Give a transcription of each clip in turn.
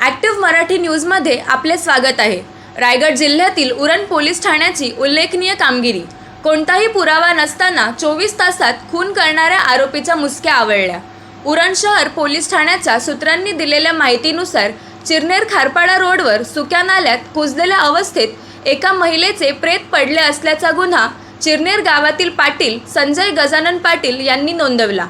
Active Marathi न्यूजमध्ये आपले स्वागत आहे. रायगड जिल्ह्यातील उरण पोलीस ठाण्याची उल्लेखनीय कामगिरी. कोणताही पुरावा नसताना चोवीस तासात खून करणाऱ्या आरोपीच्या मुसक्या आवळल्या. उरण शहर पोलीस ठाण्याच्या सूत्रांनी दिलेल्या माहितीनुसार चिरनेर खारपाडा रोडवर सुक्या नाल्यात कुजलेल्या अवस्थेत एका महिलेचे प्रेत पडले असल्याचा गुन्हा चिरनेर गावातील पाटील संजय गजानन पाटील यांनी नोंदवला.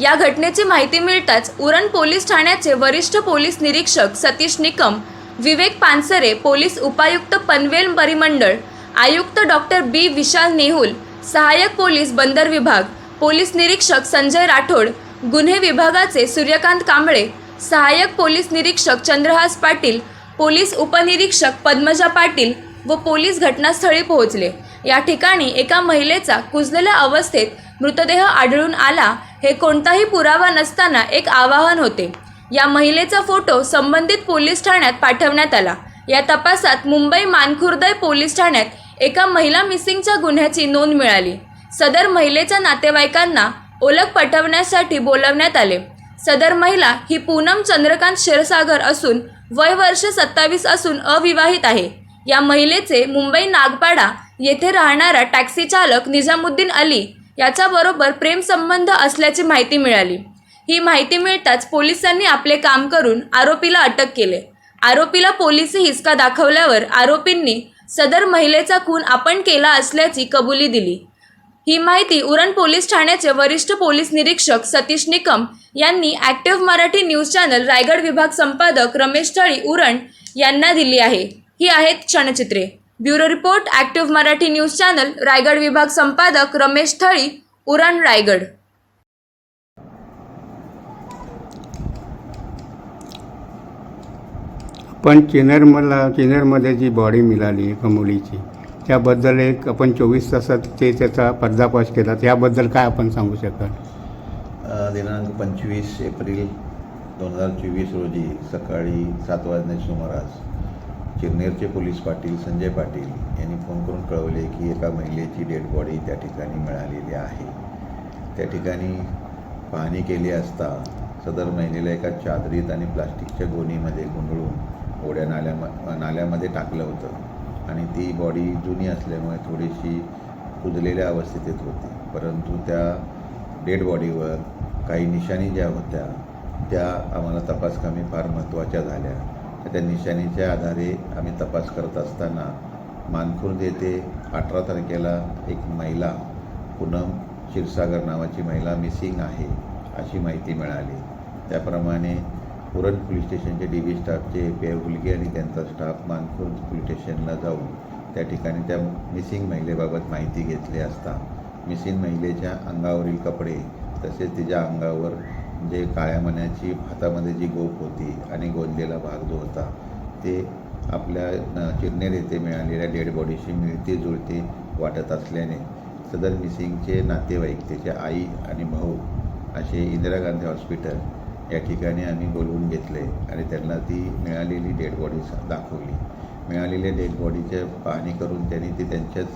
या घटनेची माहिती मिळताच उरण पोलीस ठाण्याचे वरिष्ठ पोलीस निरीक्षक सतीश निकम विवेक पानसरे पोलीस उपायुक्त पनवेल परिमंडळ आयुक्त डॉक्टर बी विशाल नेहुल सहाय्यक पोलीस बंदर विभाग पोलीस निरीक्षक संजय राठोड गुन्हे विभागाचे सूर्यकांत कांबळे सहाय्यक पोलीस निरीक्षक चंद्रहास पाटील पोलीस उपनिरीक्षक पद्मजा पाटील व पोलीस घटनास्थळी पोहोचले. या ठिकाणी एका महिलेचा कुजलेल्या अवस्थेत मृतदेह आढळून आला हे कोणताही पुरावा नसताना एक आवाहन होते. या महिलेचा फोटो संबंधित पोलीस ठाण्यात पाठवण्यात आला. या तपासात मुंबई मानखुर्दय पोलीस ठाण्यात एका महिला मिसिंगच्या गुन्ह्याची नोंद मिळाली. सदर महिलेच्या नातेवाईकांना ओळख पटवण्यासाठी बोलवण्यात आले. सदर महिला ही पूनम चंद्रकांत क्षीरसागर असून वय वर्ष सत्तावीस असून अविवाहित आहे. या महिलेचे मुंबई नागपाडा येथे राहणारा टॅक्सी चालक निजामुद्दीन अली याच्याबरोबर प्रेमसंबंध असल्याची माहिती मिळाली. ही माहिती मिळताच पोलिसांनी आपले काम करून आरोपीला अटक केले. आरोपीला पोलिसी हिसका दाखवल्यावर आरोपींनी सदर महिलेचा खून आपण केला असल्याची कबुली दिली. ही माहिती उरण पोलीस ठाण्याचे वरिष्ठ पोलीस निरीक्षक सतीश निकम यांनी active Marathi news channel Raigad विभाग संपादक रमेश तळी उरण यांना दिली आहे. ही आहेत क्षणचित्रे. Bureau report active Marathi news channel Raigad विभाग संपादक रमेश थळी उरण रायगड. पण चिनेरमधला चिनेरमध्ये जी बॉडी मिळाली एका मुलीची त्याबद्दल एक आपण चोवीस तासात ते त्याचा पर्दाफाश केला. त्याबद्दल काय आपण सांगू शकाल? दिनांक पंचवीस एप्रिल दोन हजार चोवीस रोजी सकाळी सात वाजण्याच्या सुमारास चिरनेरचे पोलीस पाटील संजय पाटील यांनी फोन करून कळवले की एका महिलेची डेड बॉडी त्या ठिकाणी मिळालेली आहे. त्या ठिकाणी पाहणी केली असता सदर महिलेला एका चादरीत आणि प्लास्टिकच्या गोणीमध्ये गुंडळून ओढ्या नाल्या नाल्यामध्ये टाकलं होतं आणि ती बॉडी जुनी असल्यामुळे थोडीशी कुजलेल्या अवस्थेत येत होती. परंतु त्या डेड बॉडीवर काही निशाणी ज्या होत्या त्या आम्हाला तपास कमी फार महत्त्वाच्या झाल्या. त्या निशाणीच्या आधारे आम्ही तपास करत असताना मानखुर्द येथे अठरा तारखेला एक महिला पूनम क्षीरसागर नावाची महिला मिसिंग आहे अशी माहिती मिळाली. त्याप्रमाणे पुरण पोलीस स्टेशनचे डी बी स्टाफचे पे गुलगे आणि त्यांचा स्टाफ मानखुर्द पोलीस स्टेशनला जाऊन त्या ठिकाणी त्या मिसिंग महिलेबाबत माहिती घेतली असता. मिसिंग महिलेच्या अंगावरील कपडे तसेच तिच्या अंगावर जे काळ्या मण्याची हातामध्ये जी गोप होती आणि गोंदलेला भाग जो होता ते आपल्या चिरनेर येथे मिळालेल्या डेड बॉडीशी मिळती जुळती वाटत असल्याने सदर मिसिंगचे नातेवाईक त्याचे आई आणि भाऊ असे इंदिरा गांधी हॉस्पिटल या ठिकाणी आम्ही बोलवून घेतले आणि त्यांना ती मिळालेली डेड बॉडी दाखवली. मिळालेल्या डेड बॉडीचे पाहणी करून त्यांनी ती त्यांच्याच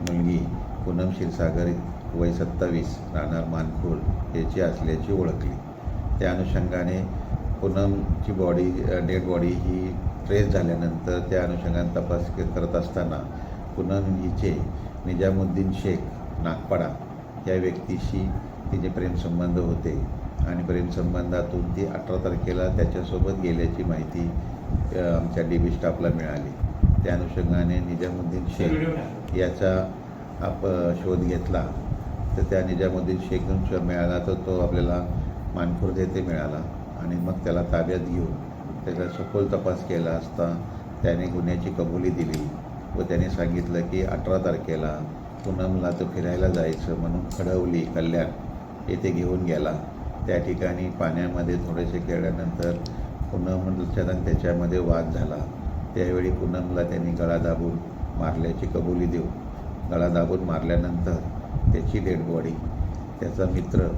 मुलगी पूनम क्षीरसागर वय सत्तावीस राहणार मानखोल याची असल्याची ओळखली. त्या अनुषंगाने पूनमची बॉडी डेड बॉडी ही ट्रेस झाल्यानंतर त्या अनुषंगाने तपास करत असताना पूनम हिचे निजामुद्दीन शेख नागपाडा या व्यक्तीशी तिचे प्रेमसंबंध होते आणि प्रेमसंबंधातून ती अठरा तारखेला त्याच्यासोबत गेल्याची माहिती आमच्या डी बी स्टाफला मिळाली. त्या अनुषंगाने निजामुद्दीन शेख याचा आप शोध घेतला. तर त्या निजामुद्दीन शेखून मिळाला तर तो आपल्याला मानखुर्द येथे मिळाला. आणि मग त्याला ताब्यात घेऊन त्याचा सखोल तपास केला असता त्याने गुन्ह्याची कबुली दिली व त्याने सांगितलं की अठरा तारखेला पूनमला तो फिरायला जायचं म्हणून खडवली कल्याण येथे घेऊन गेला. त्या ठिकाणी पाण्यामध्ये थोडेसे खेळल्यानंतर पूनमच्या त्याच्यामध्ये वाद झाला. त्यावेळी पूनमला त्यांनी गळा दाबून मारल्याची कबुली देऊ गळा दाबून मारल्यानंतर त्याची डेड बॉडी त्याचा मित्र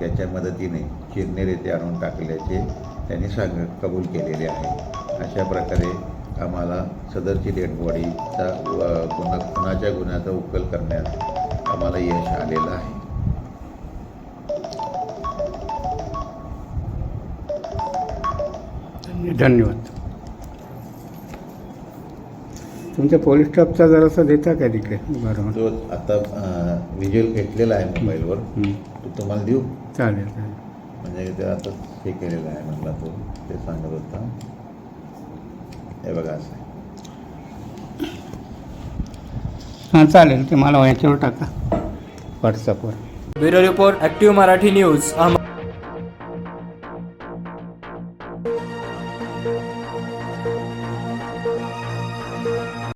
याच्या मदतीने चिरनेर येथे आणून टाकल्याचे त्यांनी सांग कबूल केलेले आहे. अशा प्रकारे आम्हाला सदरची डेड बॉडीचा गुन्हा खुनाच्या गुन्ह्याचा उकल करण्यात आम्हाला यश आलेलं आहे. धन्यवाद. तुमच्या पोलीस स्टाफचा जरासा देता का तिकडे? बरोबर जो आता व्हिज्युअल घेतलेला आहे मोबाईलवर. तो तुम्हाला देऊ? चालेल चालेल. म्हणजे ते आता हे केलेलं आहे म्हटलं तो ते सांगत होता. हे बघा असं. हां चालेल ते मला ह्याच्यावर टाका. व्हॉट्सअपवर bureau report active Marathi news Ahmed